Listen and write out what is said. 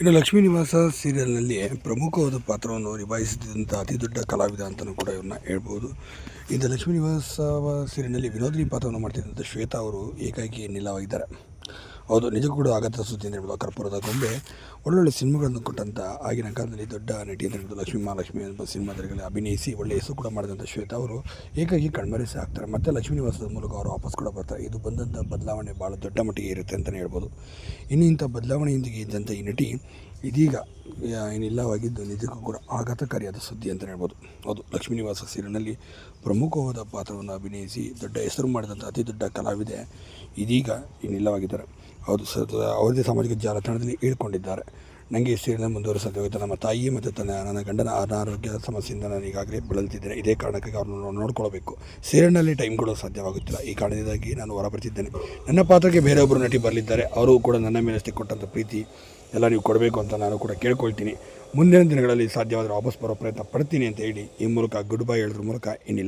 ಇನ್ನು ಲಕ್ಷ್ಮೀ ನಿವಾಸ ಸೀರಿಯಲ್ನಲ್ಲಿ ಪ್ರಮುಖವಾದ ಪಾತ್ರವನ್ನು ನಿಭಾಯಿಸಿದಂಥ ಅತಿ ದೊಡ್ಡ ಕಲಾವಿದ ಅಂತಲೂ ಕೂಡ ಇವ್ರನ್ನ ಹೇಳ್ಬೋದು. ಇಂಥ ಲಕ್ಷ್ಮೀ ನಿವಾಸ ಸೀರಿಯಲ್ನಲ್ಲಿ ವಿನೋದಿನಿ ಪಾತ್ರವನ್ನು ಮಾಡ್ತಿದ್ದಂಥ ಶ್ವೇತಾ ಅವರು ಏಕಾಕಿ ನಿಲ್ಲವಾಗಿದ್ದಾರೆ ಹೌದು, ನಿಜಕ್ಕೂ ಕೂಡ ಆಗತ್ತ ಸುದ್ದಿ ಅಂತ ಹೇಳ್ಬೋದು ಕರ್ಪೂರದ ಗೊಂಬೆ ಒಳ್ಳೊಳ್ಳೆ ಸಿನಿಮಾಗಳನ್ನು ಕೊಟ್ಟಂಥ ಆಗಿನ ಕಾಲದಲ್ಲಿ ದೊಡ್ಡ ನಟಿ ಅಂತ ಹೇಳ್ಬೋದು ಲಕ್ಷ್ಮೀ, ಮಹಾಲಕ್ಷ್ಮಿ ಎಂಬ ಸಿನಿಮಾದಲ್ಲಿ ಅಭಿನಯಿಸಿ ಒಳ್ಳೆಯ ಹೆಸರು ಕೂಡ ಮಾಡಿದಂಥ ಶ್ವೇತಾ ಅವರು ಏಕಾಗಿ ಕಣ್ಮರೆಸಿ ಮತ್ತು ಲಕ್ಷ್ಮೀ ನಿವಾಸದ ಮೂಲಕ ಅವರು ವಾಪಸ್ ಕೂಡ ಬರ್ತಾರೆ. ಇದು ಬಂದಂಥ ಬದಲಾವಣೆ ಭಾಳ ದೊಡ್ಡ ಮಟ್ಟಿಗೆ ಇರುತ್ತೆ ಅಂತಲೇ ಹೇಳ್ಬೋದು. ಇನ್ನು ಇಂಥ ಬದಲಾವಣೆಯೊಂದಿಗೆ ಇದ್ದಂಥ ಈ ನಟಿ ಇದೀಗ ಏನಿಲ್ಲವಾಗಿದ್ದು ನಿಜಕ್ಕೂ ಕೂಡ ಆಘಾತಕಾರಿಯಾದ ಸುದ್ದಿ ಅಂತಲೇ ಹೇಳ್ಬೋದು. ಹೌದು, ಲಕ್ಷ್ಮೀ ನಿವಾಸ ಸೀರಿಯಲ್ನಲ್ಲಿ ಪ್ರಮುಖವಾದ ಪಾತ್ರವನ್ನು ಅಭಿನಯಿಸಿ ದೊಡ್ಡ ಹೆಸರು ಮಾಡಿದಂಥ ಅತಿ ದೊಡ್ಡ ಕಲಾವಿದೆ ಇದೀಗ ಇನ್ನಿಲ್ಲವಾಗಿದ್ದಾರೆ ಹೌದು ಸರ್, ಅವರದೇ ಸಾಮಾಜಿಕ ಜಾಲತಾಣದಲ್ಲಿ ಹೇಳ್ಕೊಂಡಿದ್ದಾರೆ. ನನಗೆ ಈ ಸೀರಿಯಲ್ ಮುಂದುವರಿಸೋದು ಹೋಯಿತು. ನಮ್ಮ ತಾಯಿ ಮತ್ತು ತನ್ನ, ನನ್ನ ಗಂಡನ ಅನಾರೋಗ್ಯ ಸಮಸ್ಯೆಯಿಂದ ನಾನು ಈಗಾಗಲೇ ಬಳಲ್ತಿದ್ದೇನೆ. ಇದೇ ಕಾರಣಕ್ಕಾಗಿ ಅವ್ರನ್ನ ನೋಡ್ಕೊಳ್ಬೇಕು. ಸೇರಿನಲ್ಲಿ ಟೈಮ್ ಕೊಡಲು ಸಾಧ್ಯವಾಗುತ್ತಿಲ್ಲ. ಈ ಕಾರಣದಿಂದಾಗಿ ನಾನು ಹೊರಬರ್ತಿದ್ದೇನೆ ನನ್ನ ಪಾತ್ರಕ್ಕೆ ಬೇರೆಯೊಬ್ಬರು ನಟಿ ಬರಲಿದ್ದಾರೆ. ಅವರು ಕೂಡ ನನ್ನ ಮೇಲೆ ಕೊಟ್ಟಂಥ ಪ್ರೀತಿ ಎಲ್ಲ ನೀವು ಕೊಡಬೇಕು ಅಂತ ನಾನು ಕೂಡ ಕೇಳ್ಕೊಳ್ತೀನಿ. ಮುಂದಿನ ದಿನಗಳಲ್ಲಿ ಸಾಧ್ಯವಾದರೆ ವಾಪಸ್ ಬರೋ ಪ್ರಯತ್ನ ಪಡ್ತೀನಿ ಅಂತ ಹೇಳಿ ಈ ಮೂಲಕ ಗುಡ್ ಬೈ ಹೇಳೋದ್ರ ಮೂಲಕ ಇನ್ನಿಲ್ಲ.